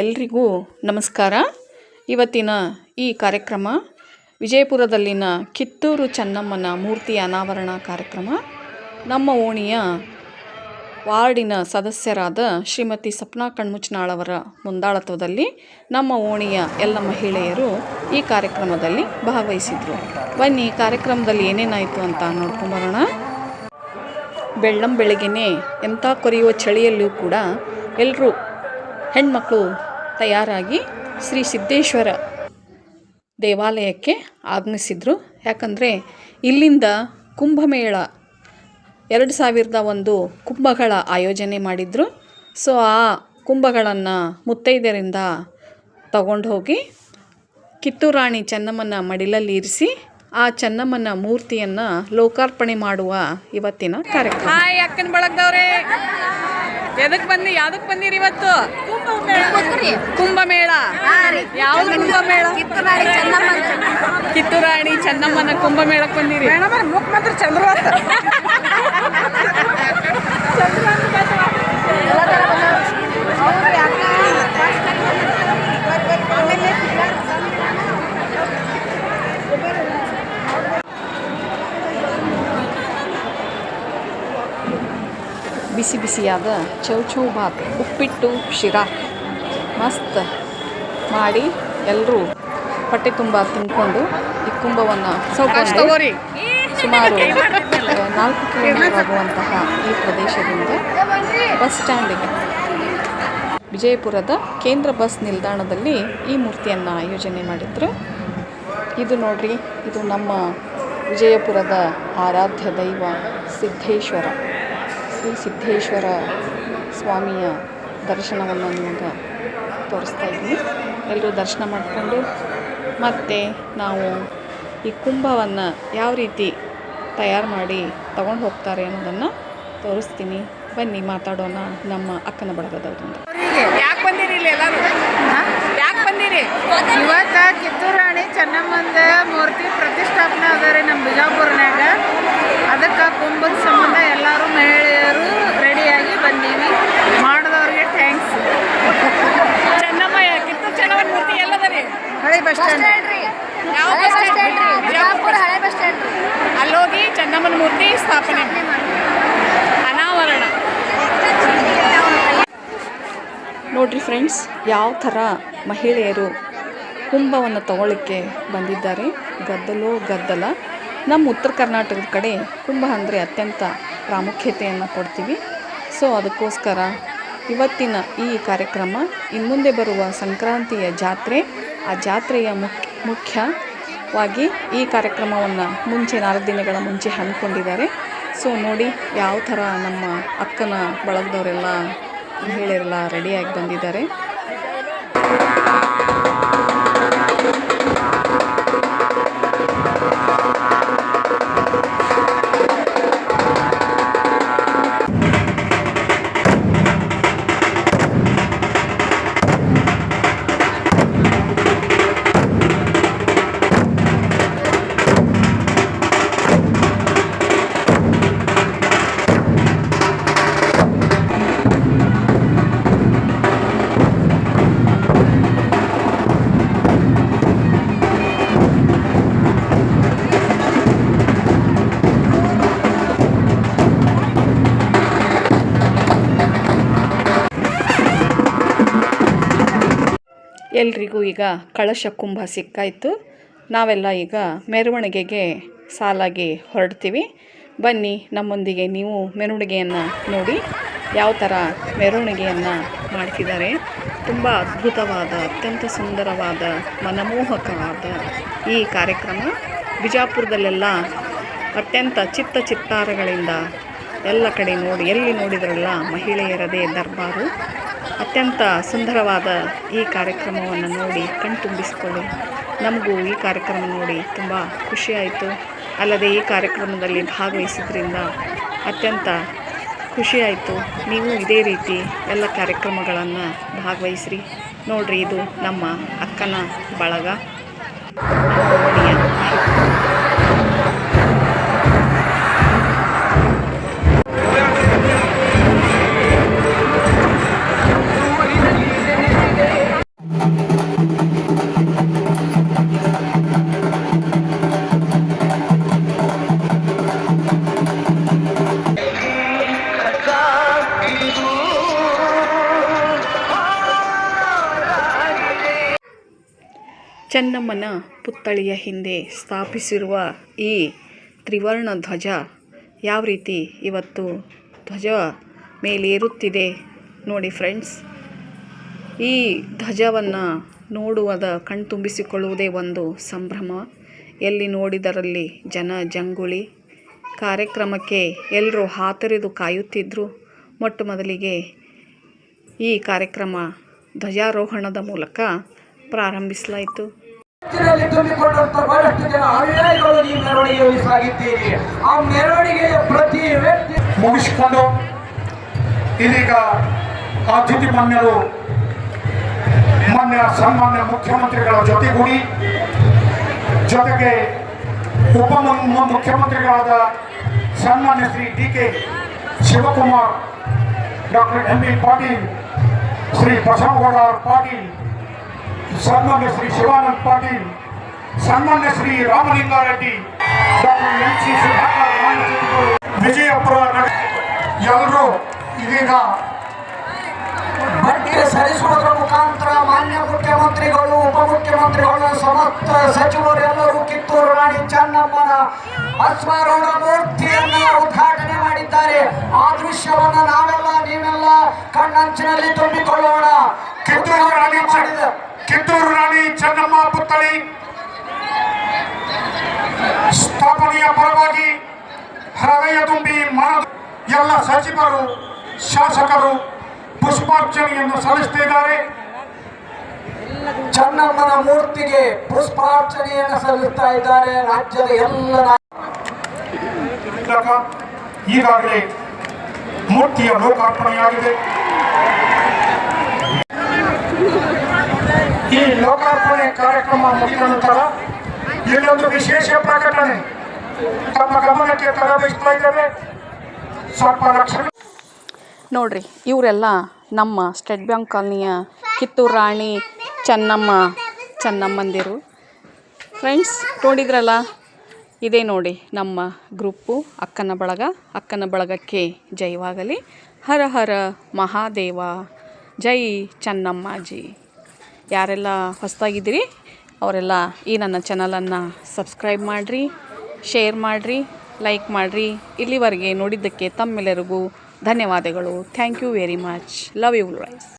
ಎಲ್ರಿಗೂ ನಮಸ್ಕಾರ. ಇವತ್ತಿನ ಈ ಕಾರ್ಯಕ್ರಮ ವಿಜಯಪುರದಲ್ಲಿನ ಕಿತ್ತೂರು ಚೆನ್ನಮ್ಮನ ಮೂರ್ತಿ ಅನಾವರಣ ಕಾರ್ಯಕ್ರಮ. ನಮ್ಮ ಓಣಿಯ ವಾರ್ಡಿನ ಸದಸ್ಯರಾದ ಶ್ರೀಮತಿ ಸಪ್ನಾ ಕಣ್ಮುಚ್ಚನಾಳವರ ಮುಂದಾಳತ್ವದಲ್ಲಿ ನಮ್ಮ ಓಣಿಯ ಎಲ್ಲ ಮಹಿಳೆಯರು ಈ ಕಾರ್ಯಕ್ರಮದಲ್ಲಿ ಭಾಗವಹಿಸಿದರು. ಬನ್ನಿ ಕಾರ್ಯಕ್ರಮದಲ್ಲಿ ಏನೇನಾಯಿತು ಅಂತ ನೋಡ್ಕೊಂಬರೋಣ. ಬೆಳ್ಳಂ ಬೆಳಗ್ಗೆನೆ ಎಂಥ ಕೊರೆಯುವ ಚಳಿಯಲ್ಲೂ ಕೂಡ ಎಲ್ಲರೂ ಹೆಣ್ಮಕ್ಳು ತಯಾರಾಗಿ ಶ್ರೀ ಸಿದ್ದೇಶ್ವರ ದೇವಾಲಯಕ್ಕೆ ಆಗಮಿಸಿದರು. ಯಾಕಂದರೆ ಇಲ್ಲಿಂದ ಕುಂಭಮೇಳ ಎರಡು ಸಾವಿರದ ಒಂದು ಕುಂಭಗಳ ಆಯೋಜನೆ ಮಾಡಿದರು. ಸೊ, ಆ ಕುಂಭಗಳನ್ನು ಮುತ್ತೈದೆಯರಿಂದ ತಗೊಂಡು ಹೋಗಿ ಕಿತ್ತೂರಾಣಿ ಚೆನ್ನಮ್ಮನ ಮಡಿಲಲ್ಲಿ ಇರಿಸಿ ಆ ಚೆನ್ನಮ್ಮನ ಮೂರ್ತಿಯನ್ನ ಲೋಕಾರ್ಪಣೆ ಮಾಡುವ ಇವತ್ತಿನ ಕಾರ್ಯಕ್ರಮ. ಹಾಯ್ ಅಕ್ಕನ ಬಳಗದವ್ರೆ. ಎದಕ್ ಬಂದಿ ಯಾವ್ದಕ್ ಬಂದಿರಿ ಇವತ್ತು? ಕುಂಭಮೇಳ. ಯಾವ ಕುಂಭಮೇಳ? ಕಿತ್ತೂರಾಣಿ ಚೆನ್ನಮ್ಮನ. ಕುಂಭಮೇಳಕ್ಕೆ ಬಂದಿರಿ. ಮುಖ್ಯಮಂತ್ರಿ ಚಂದ್ರವತ್ ಬಿಸಿ ಬಿಸಿಯಾದ ಚೌಚೌ ಬಾತ್ ಉಪ್ಪಿಟ್ಟು ಶಿರಾ ಮಸ್ತ್ ಮಾಡಿ ಎಲ್ಲರೂ ಹೊಟ್ಟೆ ತುಂಬ ತಿನ್ಕೊಂಡು ಈ ಕುಂಭವನ್ನು ತಗೋರಿ. ಸುಮಾರು ನಾಲ್ಕು ಕಿಲೋಮೀಟರ್ ಆಗುವಂತಹ ಈ ಪ್ರದೇಶದಿಂದ ಬಸ್ ಸ್ಟ್ಯಾಂಡಿಗೆ. ವಿಜಯಪುರದ ಕೇಂದ್ರ ಬಸ್ ನಿಲ್ದಾಣದಲ್ಲಿ ಈ ಮೂರ್ತಿಯನ್ನು ಆಯೋಜನೆ ಮಾಡಿದ್ರು. ಇದು ನೋಡ್ರಿ ಇದು ನಮ್ಮ ವಿಜಯಪುರದ ಆರಾಧ್ಯ ದೈವ ಸಿದ್ದೇಶ್ವರ ಶ್ರೀ ಸಿದ್ದೇಶ್ವರ ಸ್ವಾಮಿಯ ದರ್ಶನವನ್ನು ನಿಮಗೆ ತೋರಿಸ್ತಾ ಇದ್ದೀನಿ. ಎಲ್ಲರೂ ದರ್ಶನ ಮಾಡಿಕೊಂಡು ಮತ್ತು ನಾವು ಈ ಕುಂಭವನ್ನು ಯಾವ ರೀತಿ ತಯಾರು ಮಾಡಿ ತಗೊಂಡು ಹೋಗ್ತಾರೆ ಅನ್ನೋದನ್ನು ತೋರಿಸ್ತೀನಿ. ಬನ್ನಿ ಮಾತಾಡೋಣ ನಮ್ಮ ಅಕ್ಕನ ಬಳಗದವ್ರಿಂದ ಯಾಕೆ ಬಂದಿರಿ ಇಲ್ಲಿ ಎಲ್ಲರೂ? ಯಾಕೆ ಬಂದಿರಿ? ಇವತ್ತು ಕಿತ್ತೂರು ಚೆನ್ನಮ್ಮಂದ ಮೂರ್ತಿ ಪ್ರತಿಷ್ಠಾಪನೆ ಅದ ರೀ ನಮ್ಮ ಬಿಜಾಪುರ್ನ್ಯಾಗ. ಅದಕ್ಕೆ ಕುಂಭದ ಸಂಬಂಧ ಎಲ್ಲರೂ ಮಹಿಳೆಯರು ರೆಡಿಯಾಗಿ ಬಂದೀವಿ. ಮಾಡಿದವ್ರಿಗೆ ಥ್ಯಾಂಕ್ಸ್ ಚೆನ್ನಮ್ಮ ಕಿತ್ತೂರು ಚೆನ್ನಮ್ಮನ ಮೂರ್ತಿ ಎಲ್ಲದರಿ? ಹಳೆ ಬಸ್ ಸ್ಟ್ಯಾಂಡ್. ಯಾವ ಬಸ್ ಸ್ಟ್ಯಾಂಡ್ ಬಿಜಾಪುರ ಹಳೆ ಬಸ್ ಸ್ಟ್ಯಾಂಡ್ ಅಲ್ಲೋಗಿ ಚೆನ್ನಮ್ಮನ ಮೂರ್ತಿ ಸ್ಥಾಪನೆ ಅನಾವರಣ. ನೋಡ್ರಿ ಫ್ರೆಂಡ್ಸ್ ಯಾವ ಥರ ಮಹಿಳೆಯರು ಕುಂಭವನ್ನು ತಗೊಳ್ಳಿಕ್ಕೆ ಬಂದಿದ್ದಾರೆ. ಗದ್ದಲು, ಗದ್ದಲ. ನಮ್ಮ ಉತ್ತರ ಕರ್ನಾಟಕದ ಕಡೆ ಕುಂಭ ಅಂದರೆ ಅತ್ಯಂತ ಪ್ರಾಮುಖ್ಯತೆಯನ್ನು ಕೊಡ್ತೀವಿ. ಸೊ ಅದಕ್ಕೋಸ್ಕರ ಇವತ್ತಿನ ಈ ಕಾರ್ಯಕ್ರಮ ಇನ್ಮುಂದೆ ಬರುವ ಸಂಕ್ರಾಂತಿಯ ಜಾತ್ರೆ, ಆ ಜಾತ್ರೆಯ ಮುಖ್ಯ, ಮುಖ್ಯವಾಗಿ ಈ ಕಾರ್ಯಕ್ರಮವನ್ನು ಮುಂಚೆ ನಾಲ್ಕು ದಿನಗಳ ಮುಂಚೆ ಹಮ್ಮಿಕೊಂಡಿದ್ದಾರೆ. ಸೊ ನೋಡಿ ಯಾವ ಥರ ನಮ್ಮ ಅಕ್ಕನ ಬಳಗದವರೆಲ್ಲ ಮಹಿಳೆಯರೆಲ್ಲ ರೆಡಿಯಾಗಿ ಬಂದಿದ್ದಾರೆ. ಎಲ್ರಿಗೂ ಈಗ ಕಳಶ ಕುಂಭ ಸಿಕ್ಕಾಯಿತು. ನಾವೆಲ್ಲ ಈಗ ಮೆರವಣಿಗೆಗೆ ಸಾಲಾಗಿ ಹೊರಡ್ತೀವಿ. ಬನ್ನಿ, ನಮ್ಮೊಂದಿಗೆ ನೀವು ಮೆರವಣಿಗೆಯನ್ನು ನೋಡಿ ಯಾವ ಥರ ಮೆರವಣಿಗೆಯನ್ನು ಮಾಡ್ತಿದ್ದಾರೆ. ತುಂಬ ಅದ್ಭುತವಾದ, ಅತ್ಯಂತ ಸುಂದರವಾದ, ಮನಮೋಹಕವಾದ ಈ ಕಾರ್ಯಕ್ರಮ ಬಿಜಾಪುರದಲ್ಲೆಲ್ಲ ಅತ್ಯಂತ ಚಿತ್ತ ಚಿತ್ತಾರಗಳಿಂದ ಎಲ್ಲ ಕಡೆ ನೋಡಿ, ಎಲ್ಲಿ ನೋಡಿದ್ರೆಲ್ಲ ಮಹಿಳೆಯರದೇ ದರ್ಬಾರು. ಅತ್ಯಂತ ಸುಂದರವಾದ ಈ ಕಾರ್ಯಕ್ರಮವನ್ನು ನೋಡಿ ಕಣ್ತುಂಬಿಸಿಕೊಳ್ಳಿ. ನಮಗೂ ಈ ಕಾರ್ಯಕ್ರಮ ನೋಡಿ ತುಂಬ ಖುಷಿಯಾಯಿತು. ಅಲ್ಲದೆ ಈ ಕಾರ್ಯಕ್ರಮದಲ್ಲಿ ಭಾಗವಹಿಸಿದ್ರಿಂದ ಅತ್ಯಂತ ಖುಷಿಯಾಯಿತು. ನೀವು ಇದೇ ರೀತಿ ಎಲ್ಲ ಕಾರ್ಯಕ್ರಮಗಳನ್ನು ಭಾಗವಹಿಸ್ರಿ. ನೋಡ್ರಿ, ಇದು ನಮ್ಮ ಅಕ್ಕನ ಬಳಗ. ಚೆನ್ನಮ್ಮನ ಪುತ್ಥಳಿಯ ಹಿಂದೆ ಸ್ಥಾಪಿಸಿರುವ ಈ ತ್ರಿವರ್ಣ ಧ್ವಜ ಯಾವ ರೀತಿ ಇವತ್ತು ಧ್ವಜ ಮೇಲೇರುತ್ತಿದೆ ನೋಡಿ ಫ್ರೆಂಡ್ಸ್. ಈ ಧ್ವಜವನ್ನು ನೋಡುವುದ ಕಣ್ತುಂಬಿಸಿಕೊಳ್ಳುವುದೇ ಒಂದು ಸಂಭ್ರಮ. ಎಲ್ಲಿ ನೋಡಿದರಲ್ಲಿ ಜನ ಜಂಗುಳಿ. ಕಾರ್ಯಕ್ರಮಕ್ಕೆ ಎಲ್ಲರೂ ಹಾತರಿದು ಕಾಯುತ್ತಿದ್ದರು ಮೊಟ್ಟ ಮೊದಲಿಗೆ ಈ ಕಾರ್ಯಕ್ರಮ ಧ್ವಜಾರೋಹಣದ ಮೂಲಕ ಪ್ರಾರಂಭಿಸಲಾಯಿತು. ರಲ್ಲಿ ತುಂಬಿಕೊಂಡಂತ ಬಹಳಷ್ಟು ಜನ ಅನುಯಾಯಿಗಳು ಈ ಮೆರವಣಿಗೆಯಲ್ಲಿ ಸಾಗಿದ್ದೀರಿ. ಆ ಮೆರವಣಿಗೆಯ ಪ್ರತಿ ವ್ಯಕ್ತಿ ಮುಗಿಸಿಕೊಂಡು ಇದೀಗ ಅತಿಥಿ ಮಾನ್ಯರು ಮಾನ್ಯ ಸನ್ಮಾನ್ಯ ಮುಖ್ಯಮಂತ್ರಿಗಳ ಜೊತೆಗೂಡಿ, ಜೊತೆಗೆ ಉಪ ಮುಖ್ಯಮಂತ್ರಿಗಳಾದ ಸನ್ಮಾನ್ಯ Shri D K Shivakumar, doctor M B Patil, Shri Basavagouda Patil ಸನ್ಮಾನ್ಯ ಶ್ರೀ ಶಿವಾನಂದ್ ಪಾಟೀಲ್, ಸನ್ಮಾನ್ಯ Shri Ramalingareddy doctor M C Vijayapura ಎಲ್ಲರೂ ಇದೀಗ ಬಡ್ಡಿ ಸರಿಸುವುದರ ಮುಖಾಂತರ ಮಾನ್ಯ ಮುಖ್ಯಮಂತ್ರಿಗಳು, ಉಪಮುಖ್ಯಮಂತ್ರಿಗಳು, ಸಮಸ್ತ ಸಚಿವರೆಲ್ಲರೂ ಕಿತ್ತೂರು ರಾಣಿ ಚೆನ್ನಮ್ಮನ ಅಶ್ವಾರೂಢ ಮೂರ್ತಿಯನ್ನ ಉದ್ಘಾಟನೆ ಮಾಡಿದ್ದಾರೆ. ಆ ದೃಶ್ಯವನ್ನ ನಾವೆಲ್ಲ ನೀವೆಲ್ಲ ಕಣ್ಣಂಚಿನಲ್ಲಿ ತುಂಬಿಕೊಳ್ಳೋಣ. ಕಿತ್ತೂರು ರಾಣಿ ಮಾಡಿದ ಕಿತ್ತೂರು ರಾಣಿ ಚೆನ್ನಮ್ಮ ಪುತ್ಥಳಿ. ಸ್ಥಾಪನೆಯ ಪರವಾಗಿ ಹೃದಯ ತುಂಬಿ ಮನ ಎಲ್ಲ ಸಚಿವರು ಶಾಸಕರು ಪುಷ್ಪಾರ್ಚನೆಯನ್ನು ಸಲ್ಲಿಸುತ್ತಿದ್ದಾರೆ ಚೆನ್ನಮ್ಮನ ಮೂರ್ತಿಗೆ ಪುಷ್ಪಾರ್ಚನೆಯನ್ನು ಸಲ್ಲಿಸ್ತಾ ಇದ್ದಾರೆ ರಾಜ್ಯದ ಎಲ್ಲ ಈಗಾಗಲೇ ಮೂರ್ತಿಯ ಲೋಕಾರ್ಪಣೆಯಾಗಿದೆ. ಈ ಲೋಕಾರ್ಪಣೆ ಕಾರ್ಯಕ್ರಮ ಮುಗಿದ ನಂತರ ಇಲ್ಲೊಂದು ವಿಶೇಷ ಪ್ರಕಟಣೆ. ತಮ್ಮ ಗಮನಕ್ಕೆ ತರಬಯಸ್ತಾ ಇದ್ದೇವೆ ಸ್ವಲ್ಪ ಲಕ್ಷಣ ನೋಡ್ರಿ, ಇವರೆಲ್ಲ ನಮ್ಮ ಸ್ಟೇಟ್ ಬ್ಯಾಂಕ್ ಕಾಲನಿಯ ಕಿತ್ತೂರು ರಾಣಿ ಚೆನ್ನಮ್ಮ, ಚೆನ್ನಮ್ಮಂದಿರು. ಫ್ರೆಂಡ್ಸ್, ನೋಡಿದ್ರಲ್ಲ? ಇದೇ ನೋಡಿ ನಮ್ಮ ಗ್ರೂಪು ಅಕ್ಕನ ಬಳಗ. ಅಕ್ಕನ ಬಳಗಕ್ಕೆ ಜೈವಾಗಲಿ ಹರ ಹರ ಮಹಾದೇವ. ಜೈ ಚೆನ್ನಮ್ಮಾಜಿ. ಯಾರೆಲ್ಲ ಹೊಸದಾಗಿದ್ದೀರಿ, ಅವರೆಲ್ಲ ಈ ನನ್ನ ಚಾನಲನ್ನು ಸಬ್ಸ್ಕ್ರೈಬ್ ಮಾಡಿರಿ, ಶೇರ್ ಮಾಡಿರಿ, ಲೈಕ್ ಮಾಡಿರಿ. ಇಲ್ಲಿವರೆಗೆ ನೋಡಿದ್ದಕ್ಕೆ ತಮ್ಮೆಲ್ಲರಿಗೂ ಧನ್ಯವಾದಗಳು. Thank you very much. Love you rise